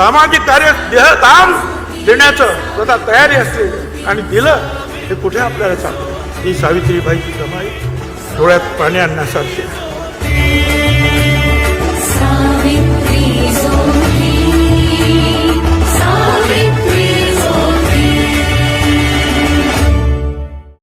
सामाजिक कार्य देहदान देण्याचं स्वतः तयारी असते. आणि दिलं हे कुठे आपल्याला चालतं? ही सावित्रीबाईची कमाई डोळ्यात पाणी आणण्यासारखी